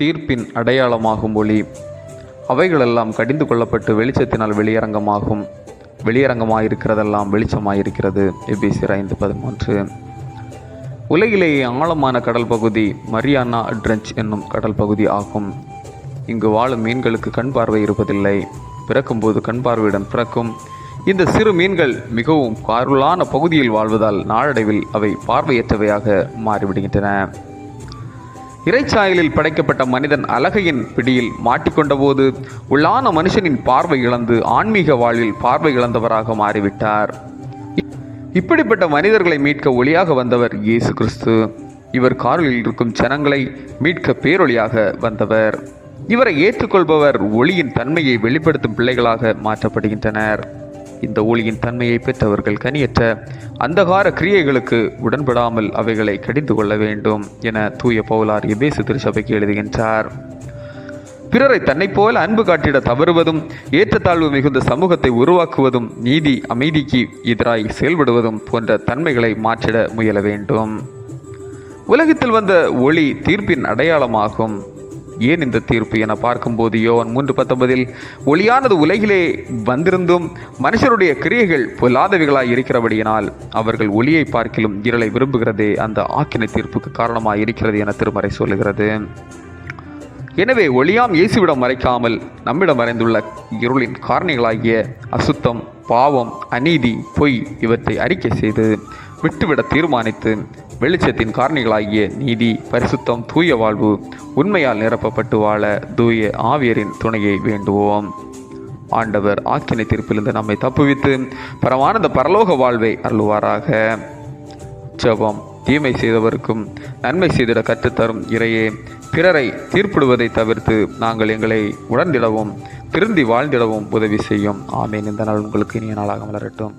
தீர்ப்பின் அடையாளமாகும் ஒளி. அவைகளெல்லாம் கடிந்து கொள்ளப்பட்டு வெளிச்சத்தினால் வெளியரங்கமாகும். வெளியரங்கமாயிருக்கிறதெல்லாம் வெளிச்சமாயிருக்கிறது. எபிசியர் ஐந்து பதிமூன்று. உலகிலேயே ஆழமான கடல் பகுதி மரியானா ட்ரெஞ்ச் என்னும் கடல் பகுதி ஆகும். இங்கு வாழும் மீன்களுக்கு கண் பார்வை இருப்பதில்லை. பிறக்கும்போது கண் பார்வையுடன் பிறக்கும். இந்த சிறு மீன்கள் மிகவும் காருளான பகுதியில் வாழ்வதால் நாளடைவில் அவை பார்வையற்றவையாக மாறிவிடுகின்றன. இறைச்சாயலில் படைக்கப்பட்ட மனிதன் அலகையின் பிடியில் மாட்டிக்கொண்டபோது உள்ளான மனுஷனின் பார்வை இழந்து ஆன்மீக வாழ்வில் பார்வை இழந்தவராக மாறிவிட்டார். இப்படிப்பட்ட மனிதர்களை மீட்க ஒளியாக வந்தவர் இயேசு கிறிஸ்து. இவர் காரில் இருக்கும் ஜனங்களை மீட்க பேரொளியாக வந்தவர். இவரை ஏற்றுக்கொள்பவர் ஒளியின் தன்மையை வெளிப்படுத்தும் பிள்ளைகளாக மாற்றப்படுகின்றனர். இந்த ஒளியின் தன்மையை பெற்றவர்கள் கனியற்ற அந்தகார கிரியைகளுக்கு உடன்படாமல் அவைகளை கடிந்து கொள்ள வேண்டும் என தூய பவுலார் எபேசு திருச்சபைக்கு எழுதுகின்றார். பிறரை தன்னைப் போல அன்பு காட்டிட தவறுவதும் ஏற்றத்தாழ்வு மிகுந்த சமூகத்தை உருவாக்குவதும் நீதி அமைதிக்கு எதிராய் செயல்படுவதும் போன்ற தன்மைகளை மாற்றிட முயல வேண்டும். உலகத்தில் வந்த ஒளி தீர்ப்பின் அடையாளமாகும். ஏன் இந்த தீர்ப்பு என பார்க்கும்போது யோவன் மூன்று பத்தொன்பதில் ஒளியானது உலகிலே வந்திருந்தும் மனுஷருடைய கிரியைகள் பொல்லாதவைகளாய் இருக்கிறபடியினால் அவர்கள் ஒளியை பார்க்கிலும் இருளை விரும்புகிறதே அந்த ஆக்கினை தீர்ப்புக்கு காரணமாக இருக்கிறது என திருமறை சொல்லுகிறது. எனவே ஒளியாம் இயேசுவிடம் மறைக்காமல் நம்மிடம் மறைந்துள்ள இருளின் காரணிகளாகிய அசுத்தம் பாவம் அநீதி பொய் இவற்றை அறிக்கை செய்து விட்டுவிட தீர்மானித்து வெளிச்சத்தின் காரணிகளாகிய நீதி பரிசுத்தம் தூய வாழ்வு உண்மையால் நிரப்பப்பட்டு வாழ தூய ஆவியரின் துணையை வேண்டுவோம். ஆண்டவர் ஆக்கினை தீர்ப்பிலிருந்து நம்மை தப்புவித்து பரமானந்த பரலோக வாழ்வை அருள்வாராக. ஜபம் தீமை செய்தவருக்கும் நன்மை செய்திட கற்றுத்தரும் இறையே பிறரை தீர்ப்பிடுவதை தவிர்த்து நாங்கள் எங்களை உணர்ந்திடவும் திருந்தி வாழ்ந்திடவும் உதவி செய்யும். ஆமேன். இந்த நாள் உங்களுக்கு இனிய நாளாக மலரட்டும்.